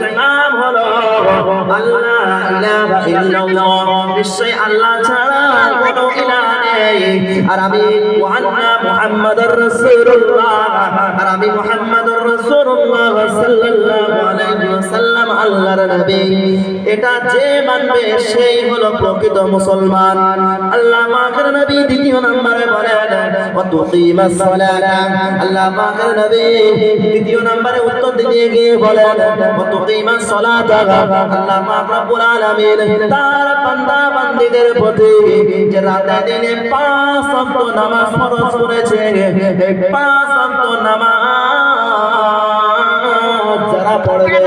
নাম আল্লাহ ইলাহা নিশ্চয় আল্লাহ ছাড়া কোনো আর আমি ওয়ান্না মুহাম্মাদুর রাসূলুল্লাহ। আর আমি মুহাম্মাদুর রাসূলুল্লাহ আল্লাহর নবী। এটা যে মানবে সেই হলো প্রকৃত মুসলমান। আল্লাহ পাকের নবী দ্বিতীয় নম্বরে বলেন ওয়া তুকিমাস সালাতা। আল্লাহ পাকের নবী দ্বিতীয় নম্বরে উত্তর দিয়ে গিয়ে বলেন ওয়া তুকিমাস সালাতা। আল্লাহ পাক রব্বুল আলামিন তার বান্দা বান্দীদের প্রতি যে রাতে দিনে পাঁচ ওয়াক্ত নামাজ ফরজ করেছে পাঁচ ওয়াক্ত নামাজ যারা পড়বে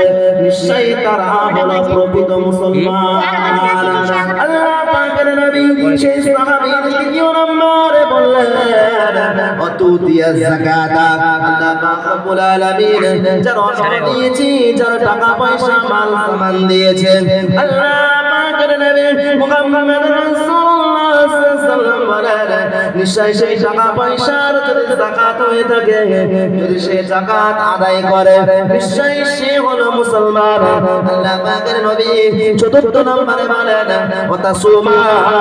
নিশ্চয়ই তারা হলো প্রকৃত মুসলমান। আল্লাহ পাকের নবী সেই সাহাবী দ্বিতীয় নম্বরে বললেন অতুদিয়া যাকাতা আল্লাহ পাক আলামিন যারা অর্থ দিয়েছি যারা টাকা পয়সা মাল সামান দিয়েছে আল্লাহ পাকের নবী মুহাম্মদ রাসূলুল্লাহ সাল্লাল্লাহু আলাইহি নিশ্চয় সেই টাকা পয়সার যদি যাকাত হয়ে থাকে যদি সে যাকাত আদায় করে নিশ্চয় সে হলো মুসলমান। আল্লাহ পাকের নবী চতুর্থ নম্বরে বলেন ওয়া সুমা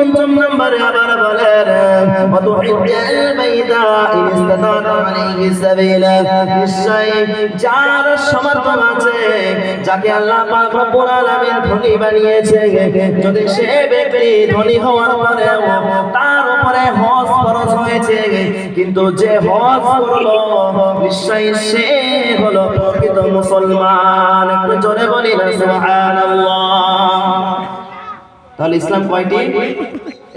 পঞ্চম নম্বরে আবার বলেন যার সমর্থন আছে, যাকে আল্লাহ পাক রব্বুল আলামিন ধনী বানিয়েছে, যদি সে ব্যক্তি ধনী হওয়ার পরেও তার উপরে হজ ফরজ হয়েছে, কিন্তু যে হজ করল, নিশ্চয়ই সে হলো প্রকৃত মুসলমান। একটু জোরে বলি না, সুবহানাল্লাহ। তাহলে ইসলাম কয়টি?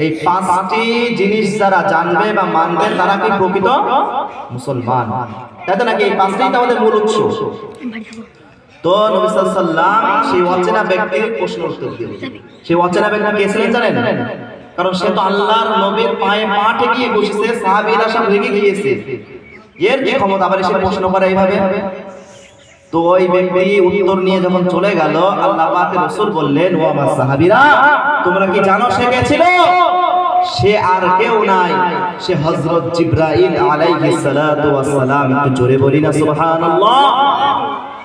এই পাঁচটি জিনিস যারা জানবে বা মানবে, তারা কি প্রকৃত? মুসলমান। তাই তো নাকি এই পাঁচটাই তো আমাদের মূল উৎস? তো নবী সাল্লাম সেই অচেনা ব্যক্তির প্রশ্ন উত্তর দিল সেই অচেনা ব্যক্তি কে ছিলেন জানেন? কারণ সে তো আল্লাহর নবীর পায়ে পা ঠেকিয়ে বসেছে, সাহাবীরা সব রেগে গিয়েছে। এর কি ক্ষমতা? আবার এসে প্রশ্ন করে এইভাবে। তো ওই ব্যক্তি উত্তর নিয়ে যখন চলে গেল, আল্লাহ রাসূল বললেন, ও আমার সাহাবীরা, তোমরা কি জানো সে কে ছিল? সে আর কেউ নাই। সে হযরত জিবরাইল আলাইহিস সালাতু ওয়াস সালাম। একটু জোরে বলি না, সুবহানাল্লাহ।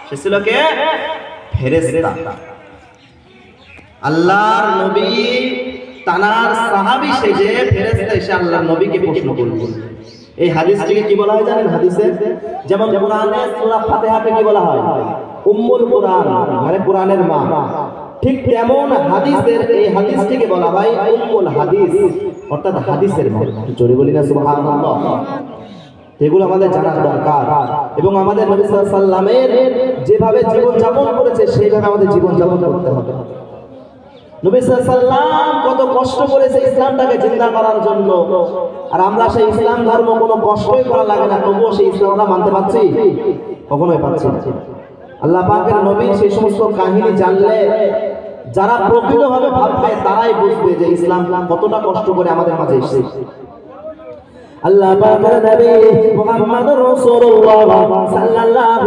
সে ছিল কে? ফেরেশতা। আল্লাহর নবী তানার সাহাবী সেজে ফেরেশতা এসে আল্লাহর নবীকে প্রশ্ন করল। এই হাদিসটিকে কি বলা হয় জানেন হাদিসে? যেমন কোরআনে সূরা ফাতিহাতে কি বলা হয়? উম্মুল কোরআন মানে কোরআনের মা। ঠিক তেমন হাদিসের এই হাদিসটিকে বলা হয় উম্মুল হাদিস, অর্থাৎ হাদিসের মা। জোরে বলি না, সুবহানাল্লাহ। এগুলো আমাদের জানা দরকার। এবং আমাদের নবী সাল্লাল্লাহু আলাইহি সাল্লামের যেভাবে জীবন যাপন করেছে, সেইভাবে আমাদের জীবন যাপন করতে হবে। ইসলামটাকে আর আমরা সেই ইসলাম ধর্ম কোনো কষ্টই করা লাগে না, তবুও মানতে আল্লাহ সমস্ত কাহিনী জানলে যারা প্রকৃতভাবে ভাববে তারাই বুঝবে যে ইসলাম কতটা কষ্ট করে আমাদের মাঝে এসেছে। আল্লাহ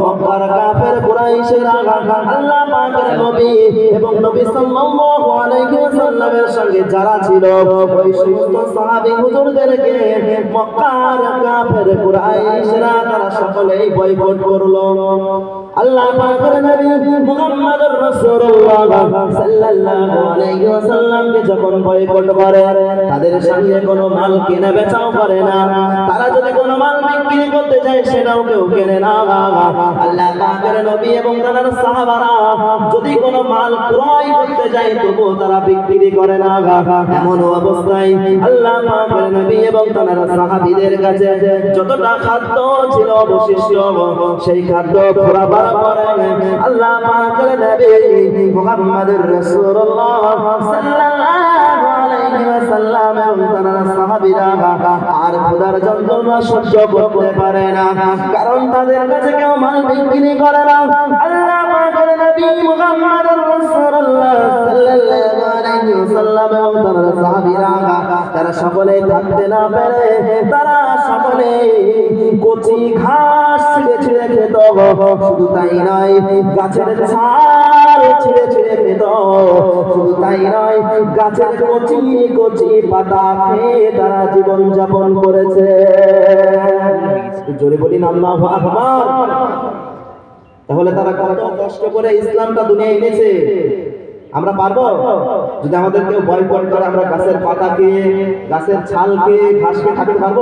মক্কার কাফের কুরাইশেরা এবং নবী সাল্লাল্লাহু আলাইহি যারা ছিল, ওই সমস্ত সাহাবী হুজুরদেরকে মক্কার কাফের তারা সকলেই বয়কট করল। আল্লাহ পাকের নবী রাসূলুল্লাহ সাল্লাল্লাহু আলাইহি ওয়াসাল্লামকে যখন বয়কট করে, তাদের কোনো মাল বেচাও করে না। তারা যদি কোনো মাল বিক্রি করতে সেটাও কেউ কেনে না। আল্লাহ পাকের নবী এবং সাহাবারা যদি কোনো মাল ক্রয় করতে যায় তবু তারা বিক্রি করে না। এমন অবস্থায় আল্লাহ পাকের নবী এবং সাহাবীদের কাছে যতটা খাদ্য ছিল অবশিষ্ট, সেই খাদ্য ফোরাবার পরে আল্লাহ পাকের নবী মুহাম্মদুর রাসূলুল্লাহ সাল্লাল্লাহু আলাইহি ওয়াসাল্লাম তার সাহাবীরা আর খোদার যন্ত্রণা সহ্য করতে পারে না। কারণ তাদের কাছে কেউ মাল বিক্রি করে না। আল্লাহ পাকের নবী মুহাম্মদুর রাসূলুল্লাহ সাল্লাল্লাহু আলাইহি ওয়াসাল্লাম তার তারা সকলে থাকতে না পেরে তারা সকলে কচি ঘাস ছিঁড়ে ছিঁড়ে খেত। শুধু তাই নয়, গাছের ছাল ছিঁড়ে ছিঁড়ে খেত। শুধু তাই নয়, গাছের কচি কচি পাতা খেয়ে তারা জীবন যাপন করেছে। জোরে বলি আল্লাহু আকবার। তাহলে তারা কত কষ্ট করে ইসলামটা দুনিয়ায় এনেছে। আমরা পারব? যদি আমাদের কেউ বয়কট করে, আমরা গাছের পাতাকে, গাছের ছালকে, ঘাসকে থাকতে পারব?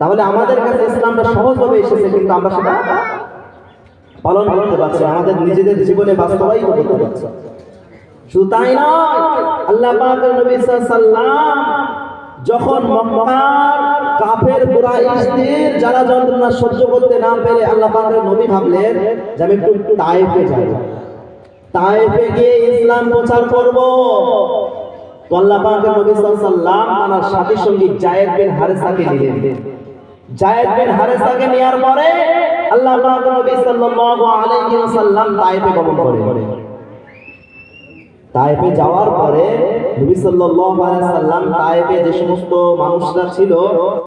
তাহলে আমাদের কাছে ইসলামটা সহজভাবে এসেছে, কিন্তু আমরা সেটা পালন করতে পারছি আমাদের নিজেদের জীবনে বাস্তবায়িত করতে পারছি শুধু তাই আল্লাহ নবী সাল্লাম যখন মক্কার কাফের কুরাইশদের যারা যন্ত্রণা সহ্য করতে না পেরে আল্লাহ পাকের নবী ভাবলেন যে আমি একটু তায়েফে যাব তায়েফে গিয়ে ইসলাম প্রচার করব। নবী সাল্লাম তার সাথী সঙ্গী জায়েদ বিন হারেসাকে নিলেন। জায়েদ বিন হারেসাকে নেওয়ার পরে আল্লাহ পাকের নবী সাল্লাল্লাহু আলাইহি ওয়াসাল্লাম তায়েফে গমন তায়েফে যাওয়ার পরে নবী সাল্লাল্লাহু আলাইহি তায়েফে যে সমস্ত মানুষরা ছিল